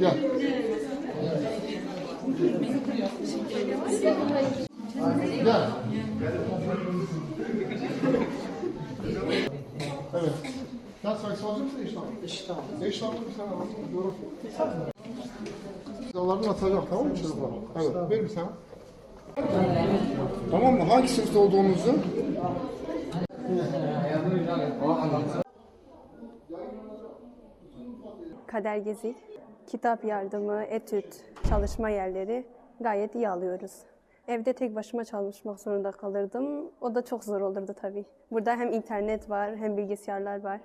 Gel. Gel. Evet. Sen sayısalcı mısın iştahlı? İştahlı. Ne iştahlı bir sen alalım. Doğru. Onlardan atacak tamam mı çocuklar? Evet. Verim sana. Tamam mı? Hangi sınıfta olduğunuzu? Kader Gezi, kitap yardımı, etüt, çalışma yerleri gayet iyi alıyoruz. Evde tek başıma çalışmak zorunda kalırdım. O da çok zor olurdu tabii. Burada hem internet var hem bilgisayarlar var.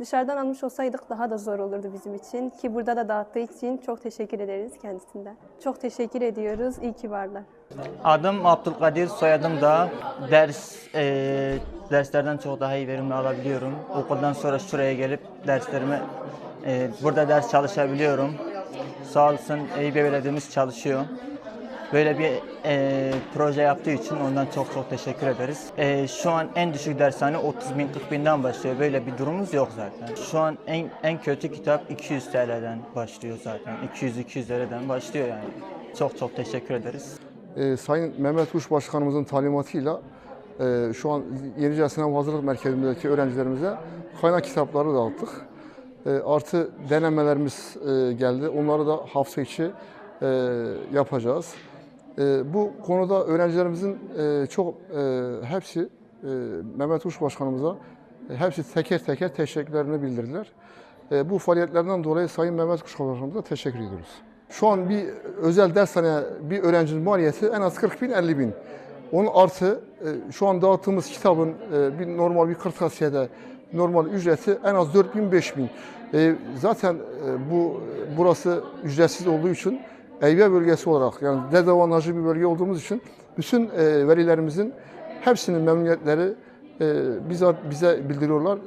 Dışarıdan almış olsaydık daha da zor olurdu bizim için. Ki burada da dağıttığı için çok teşekkür ederiz kendisinden. Çok teşekkür ediyoruz. İyi ki varlar. Adım Abdülkadir, soyadım da ders e, derslerden çok daha iyi verimli alabiliyorum. Okuldan sonra şuraya gelip derslerime e, burada ders çalışabiliyorum. Sağ olsun Eyüp Belediye'miz çalışıyor. Böyle bir e, proje yaptığı için ondan çok çok teşekkür ederiz. E, şu an en düşük dershane 30 bin 40 binden başlıyor. Böyle bir durumumuz yok zaten. Şu an en en kötü kitap 200 TL'den başlıyor zaten. 200-200 TL'den başlıyor yani. Çok çok teşekkür ederiz. Ee, Sayın Mehmet Uç Başkanımızın talimatıyla e, şu an Yenice Sınav Hazırlık Merkezindeki öğrencilerimize kaynak kitapları dağıttık. E, artı denemelerimiz e, geldi. Onları da hafta içi e, yapacağız. E, bu konuda öğrencilerimizin e, çok e, hepsi e, Mehmet Uç Başkanımıza e, hepsi teker teker teşekkürlerini bildirdiler. E, bu faaliyetlerden dolayı Sayın Mehmet Uç Başkanımıza teşekkür ediyoruz. Şu an bir özel dershane bir öğrencinin maliyeti en az 40 bin 50 bin. Onun artı e, şu an dağıttığımız kitabın e, bir normal bir kırtasiyede normal ücreti en az 4 bin 5 bin. E, zaten e, bu burası ücretsiz olduğu için Eyüp bölgesi olarak yani dezavantajlı bir bölge olduğumuz için bütün e, velilerimizin hepsinin memnuniyetleri e, bizzat bize bildiriyorlar.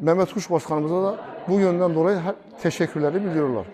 Mehmet Kuş Başkanımıza da bu yönden dolayı teşekkürleri bildiriyorlar.